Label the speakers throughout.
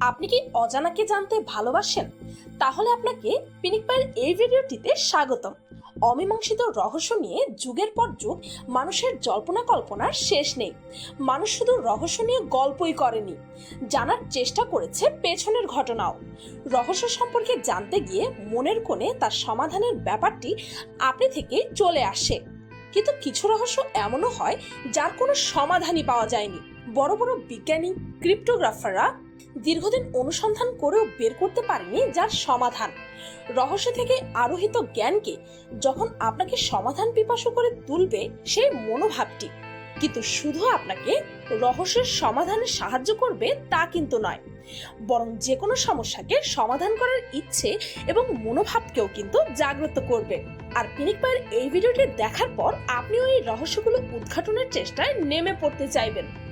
Speaker 1: আপনি কি অজানাকে জানতে ভালোবাসেন? তাহলে আপনাকে পিনিক পায়ের এই ভিডিওটিতে স্বাগতম। অমীমাংসিত রহস্য নিয়ে যুগের পর যুগ মানুষের জল্পনা কল্পনার শেষ নেই। মানুষ শুধু রহস্য নিয়ে গল্পই করেনি, জানার চেষ্টা করেছে পেছনের ঘটনাও। রহস্য সম্পর্কে জানতে গিয়ে মনের কোণে তার সমাধানের ব্যাপারটি আপনি থেকেই চলে আসে। কিন্তু কিছু রহস্য এমনও হয় যার কোনো সমাধানই পাওয়া যায়নি। বড় বড় বিজ্ঞানী, ক্রিপ্টোগ্রাফাররা দীর্ঘদিন অনুসন্ধান করেও বের করতে পারেনি যার সমাধান। রহস্য থেকে আরোহিত জ্ঞানকে যখন আপনাকে সমাধান পিপাসু করে তুলবে সেই মনোভাবটি। কিন্তু শুধু আপনাকে রহস্যের সমাধানে সাহায্য করবে তা কিন্তু নয়। বরং যে কোনো সমস্যাকে সমাধান করার ইচ্ছে এবং মনোভাবকেও কিন্তু জাগ্রত করবে। আর পিনিক পায়ের এই ভিডিওটি দেখার পর আপনিও এই রহস্যগুলো উদ্ঘাটনের চেষ্টায় নেমে পড়তে চাইবেন।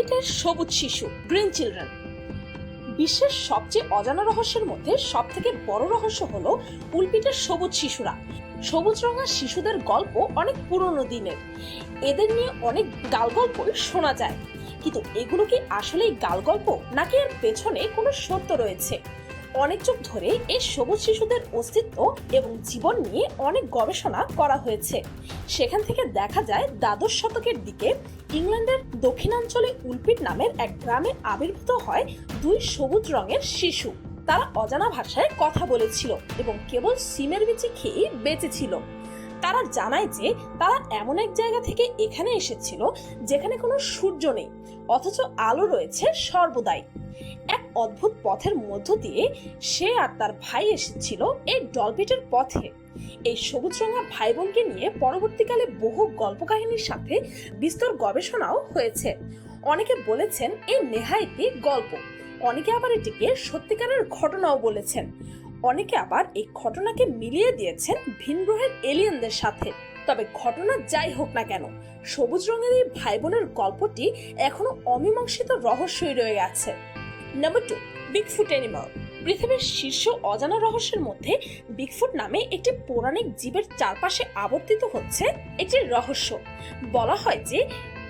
Speaker 1: উলপিটের সবুজ শিশু, গ্রিন চিলড্রেন। বিশ্বের সবচেয়ে অজানা রহস্যের মধ্যে সব থেকে বড় রহস্য হলো উলপিটের সবুজ শিশুরা। সবুজ রঙা শিশুদের গল্প অনেক পুরনো দিনের। এদের নিয়ে অনেক গাল গল্প শোনা যায়। কিন্তু এগুলো কি আসলেই গাল গল্প নাকি এর পেছনে কোনো সত্য রয়েছে? অনেক যুগ ধরে এই সবুজ শিশুদের অস্তিত্ব এবং জীবন নিয়ে অনেক গবেষণা করা হয়েছে। সেখান থেকে দেখা যায় দ্বাদশ শতকের দিকে ইংল্যান্ডের দক্ষিণাঞ্চলে উলপিট নামের এক গ্রামে আবির্ভূত হয় দুই সবুজ রঙের শিশু। তারা অজানা ভাষায় কথা বলেছিল এবং কেবল সিমের বিচি খেয়েই বেঁচে ছিল। তারা জানায় যে তারা এমন এক জায়গা থেকে এখানে এসেছিল যেখানে কোনো সূর্য নেই, অথচ আলো রয়েছে সর্বদাই। এক অদ্ভুত পথের মধ্য দিয়ে সে আর তার ভাই এসেছিল এই ডলপিটের পথে। এই সবুজ রঙা ভাই বোনকে নিয়ে পরবর্তীকালে বহু গল্প কাহিনীর সাথে বিস্তর গবেষণাও হয়েছে। অনেকে বলেছেন এই নেহাইতি গল্প, অনেকে আবার এটিকে সত্যিকারের ঘটনাও বলেছেন। অনেকে আবার এই ঘটনাকে মিলিয়ে দিয়েছেন ভিন গ্রহের এলিয়েনদের সাথে। তবে ঘটনা যাই হোক না কেন, সবুজ রঙের এই ভাই বোনের গল্পটি এখনও অমীমাংসিত রহস্যই রয়ে গেছে। নাম্বার টু বিগফুট অ্যানিমাল পৃথিবীর শীর্ষ অজানা রহস্যের মধ্যে বিগফুট নামে একটি পৌরাণিক জীবের চারপাশে আবর্তিত হচ্ছে একটি রহস্য। বলা হয় যে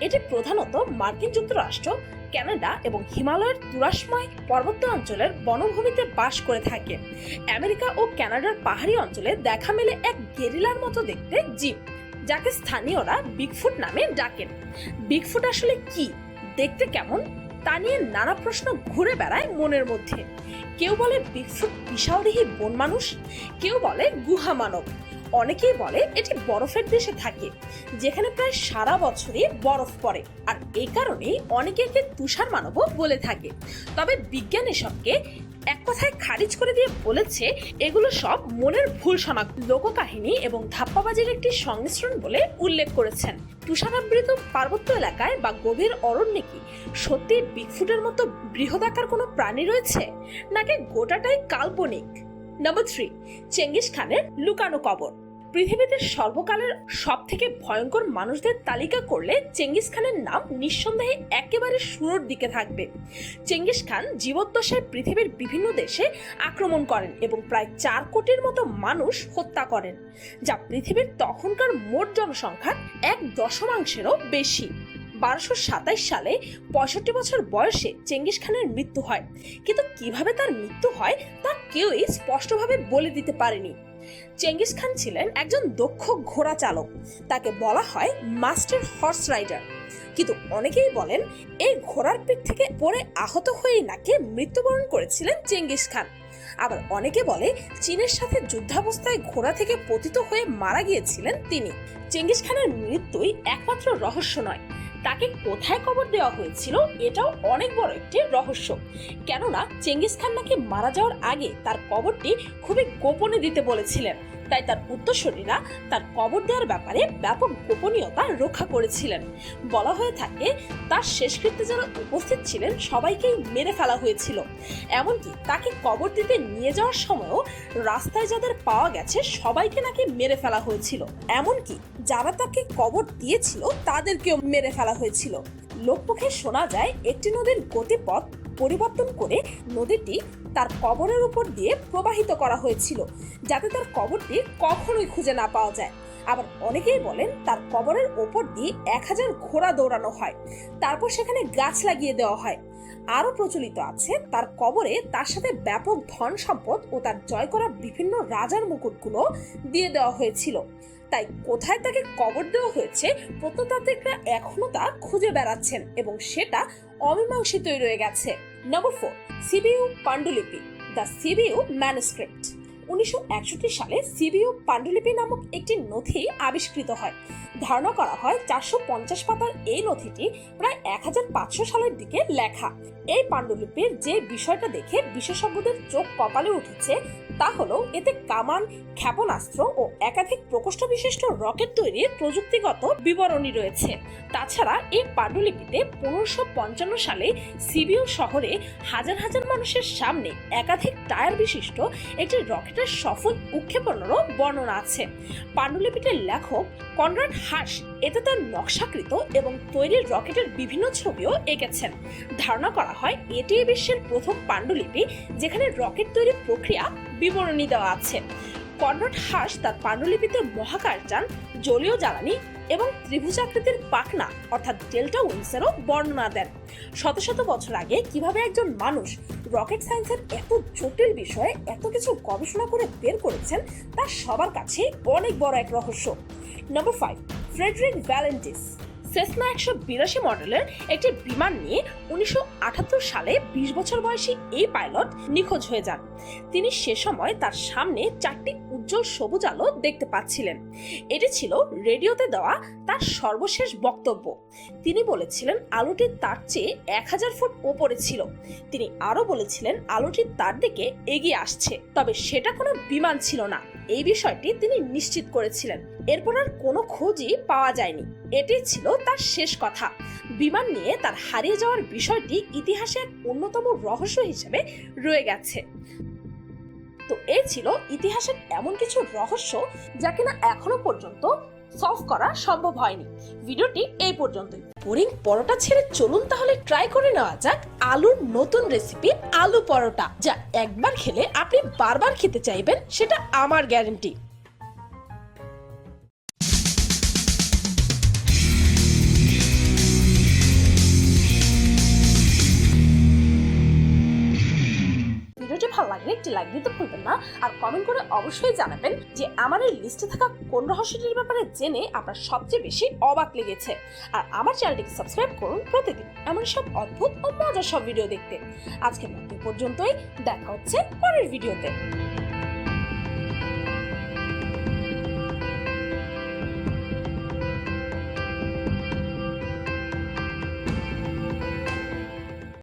Speaker 1: এটি প্রধানত মার্কিন যুক্তরাষ্ট্র, কানাডা এবং হিমালয়ের তুরাসময় পর্বত্য অঞ্চলের বনভূমিতে বাস করে থাকে। আমেরিকা ও কানাডার পাহাড়ি অঞ্চলে দেখা মেলে এক গেরিলার মতো দেখতে জীব যাকে স্থানীয়রা বিগফুট নামে ডাকেন। বিগফুট আসলে কি? দেখতে কেমন? তা নিয়ে নানা প্রশ্ন ঘুরে বেড়ায় মনের মধ্যে। কেউ বলে বিগফুট বিশালদেহী বন মানুষ, কেউ বলে গুহা মানব। অনেকেই বলে এটি বরফের দেশে থাকে, যেখানে প্রায় সারা বছরই বরফ পড়ে। আর এই কারণেই অনেকে একে তুষার মানবও বলে থাকে। তবে বিজ্ঞান এসবকে এক কথায় খারিজ করে দিয়ে বলেছে, এগুলো সব মনের ভুল শনাক্ত। লোককাহিনী এবং ধাপ্পাবাজির একটি সংমিশ্রণ বলে উল্লেখ করেছেন। তুষারাবৃত পার্বত্য এলাকায় বা গভীর অরণ্যে কি সত্যি বিগফুটের মতো বৃহদাকার কোনো প্রাণী রয়েছে? নাকি গোটাটাই কাল্পনিক? নম্বর থ্রি, চেঙ্গিস খানের লুকানো কবর। পৃথিবীতে সর্বকালের সব থেকে ভয়ঙ্কর মানুষদের তালিকা করলে চেঙ্গিস খানের নাম নিঃসন্দেহে একেবারে শুরুর দিকে থাকবে। চেঙ্গিস খান জীবদ্দশায় পৃথিবীর বিভিন্ন দেশে আক্রমণ করেন এবং প্রায় চার কোটির মতো মানুষ হত্যা করেন, যা পৃথিবীর তখনকার মোট জনসংখ্যার এক দশমাংশেরও বেশি। বারোশো সাতাইশ সালে পঁয়ষট্টি বছর বয়সে চেঙ্গিস খানের মৃত্যু হয়, কিন্তু কীভাবে তার মৃত্যু হয় তা কেউই স্পষ্টভাবে বলে দিতে পারেনি। চেঙ্গিস খান ছিলেন একজন দক্ষ ঘোড়া চালক। তাকে বলা হয় মাস্টার হর্স রাইডার। কিন্তু অনেকেই বলেন, এই ঘোড়ার পিঠ থেকে পড়ে আহত হয়েই নাকি মৃত্যুবরণ করেছিলেন চেঙ্গিস খান। আবার অনেকে বলে, চীনের সাথে যুদ্ধাবস্থায় ঘোড়া থেকে পতিত হয়ে মারা গিয়েছিলেন তিনি। চেঙ্গিস খানের মৃত্যুই একমাত্র রহস্য নয়। তাকে কোথায় কবর দেওয়া হয়েছিল এটাও অনেক বড় একটি রহস্য। কেননা চেঙ্গিস খান নাকি মারা যাওয়ার আগে তার কবরটি খুবই গোপনে দিতে বলেছিলেন। তাই তার উত্তরসূরিরা তার কবর দেওয়ার ব্যাপারে ব্যাপক গোপনীয়তা রক্ষা করেছিলেন। বলা হয়ে থাকে, তার শেষকৃত্যে যারা উপস্থিত ছিলেন সবাইকেই মেরে ফেলা হয়েছিল। এমনকি তাকে কবর দিতে নিয়ে যাওয়ার সময়ও রাস্তায় যাদের পাওয়া গেছে সবাইকে নাকি মেরে ফেলা হয়েছিল। এমনকি যারা তাকে কবর দিয়েছিল তাদেরকেও মেরে ফেলা হয়েছিল। লোকমুখে শোনা যায়, একটি নদীর গতিপথ পরিবর্তন করে নদীটি তার কবরের উপর দিয়ে প্রবাহিত করা হয়েছিল, যাতে তার কবরটি কখনোই খুঁজে না পাওয়া যায়। আবার অনেকেই বলেন তার কবরের ওপর দিয়ে এক হাজার ঘোড়া দৌড়ানো হয়, তারপর সেখানে গাছ লাগিয়ে দেওয়া হয়। আরও প্রচলিত আছে, তার কবরে তার সাথে ব্যাপক ধন সম্পদ ও তার জয় করা বিভিন্ন রাজার মুকুটগুলো দিয়ে দেওয়া হয়েছিল। তাই কোথায় তাকে কবর দেওয়া হয়েছে, প্রত্নতাত্ত্বিকরা এখনও তা খুঁজে বেড়াচ্ছেন এবং সেটা অমীমাংসিতই রয়ে গেছে। নম্বর ফোর সিবিউ পাণ্ডুলিপি দ্য সিবিউ ম্যানুস্ক্রিপ্ট উনিশশো একষট্টি সালে সিবিইউ পাণ্ডুলিপি নামক একটি নথি আবিষ্কৃত হয়। ধারণা করা হয় চারশো পঞ্চাশ পাতার এই নথিটি প্রায় এক হাজার পাঁচশো সালের দিকে লেখা। এই পাণ্ডুলিপির যে বিষয়টা দেখে বিশেষজ্ঞদের চোখ কপালে উঠেছে তা হলো, এতে কামান, ক্ষেপণাস্ত্র ও একাধিক প্রকোষ্ঠ বিশিষ্ট রকেট তৈরির প্রযুক্তিগত বিবরণী রয়েছে। তাছাড়া এই পাণ্ডুলিপিতে পনেরোশো পঞ্চান্ন সালে সিবিউ শহরে হাজার হাজার মানুষের সামনে একাধিক টায়ার বিশিষ্ট একটি রকেটের সফল উৎক্ষেপণেরও বর্ণনা আছে। পাণ্ডুলিপিটির লেখক কনরাড হাস এতে তার নকশাকৃত এবং তৈরির রকেটের বিভিন্ন ছবিও এঁকেছেন। ধারণা করা হয় এটি বিশ্বের প্রথম পাণ্ডুলিপি যেখানে রকেট তৈরির প্রক্রিয়া বিবরণী দেওয়া আছে। কনরাড হাস তার পাণ্ডুলিপিতে মহাকাশযান জলীয় জ্বালানি এবং ত্রিভুজাকৃতির পাখনা অর্থাৎ ডেল্টা উইংসেরও বর্ণনা দেন। শত শত বছর আগে কীভাবে একজন মানুষ রকেট সায়েন্সের এত জটিল বিষয়ে এত কিছু গবেষণা করে বের করেছেন, তা সবার কাছে অনেক বড় এক রহস্য। Number five Frederick Valentich. Cessna একশো বিরাশি মডেলের একটি বিমান নিয়ে উনিশশো আটাত্তর সালে বিশ বছর বয়সী এই পাইলট নিখোঁজ হয়ে যান। তিনি সে সময় তার সামনে চারটি উজ্জ্বল সবুজ আলো দেখতে পাচ্ছিলেন। এটি ছিল রেডিওতে দেওয়া তার সর্বশেষ বক্তব্য। তিনি বলেছিলেন, আলোটি তার চেয়ে এক হাজার ফুট ওপরে ছিল। তিনি আরও বলেছিলেন, আলোটি তার দিকে এগিয়ে আসছে, তবে সেটা কোনো বিমান ছিল না। এই বিষয়টি তিনি নিশ্চিত করেছিলেন। এরপর আর কোনো খোঁজই পাওয়া যায়নি। এটি ছিল তার শেষ কথা। বিমান নিয়ে তার হারিয়ে যাওয়ার বিষয়টি ইতিহাসের অন্যতম রহস্য হিসেবে রয়ে গেছে। তো এই ছিল ইতিহাসের এমন কিছু রহস্য যা কিনা এখনও পর্যন্ত সলভ করা সম্ভব হয়নি। ভিডিওটি এই পর্যন্তই। বোরিং পরোটা ছেড়ে চলুন তাহলে ট্রাই করে নেওয়া যাক আলুর নতুন রেসিপি আলু পরোটা, যা একবার খেলে আপনি বারবার খেতে চাইবেন, সেটা আমার গ্যারেন্টি লাগলে একটি লাইক দিতে ভুলবেন না। আর কমেন্ট করে অবশ্যই জানাবেন যে আমার এই লিস্টে থাকা কোন রহস্যটির ব্যাপারে জেনে আপনার সবচেয়ে বেশি অবাক লেগেছে। আর আমার চ্যানেলটিকে সাবস্ক্রাইব করুন প্রতিদিন এমন সব অদ্ভুত ও মজার সব ভিডিও দেখতে। আজকের মতো পর্যন্তই। দেখা হচ্ছে পরের ভিডিওতে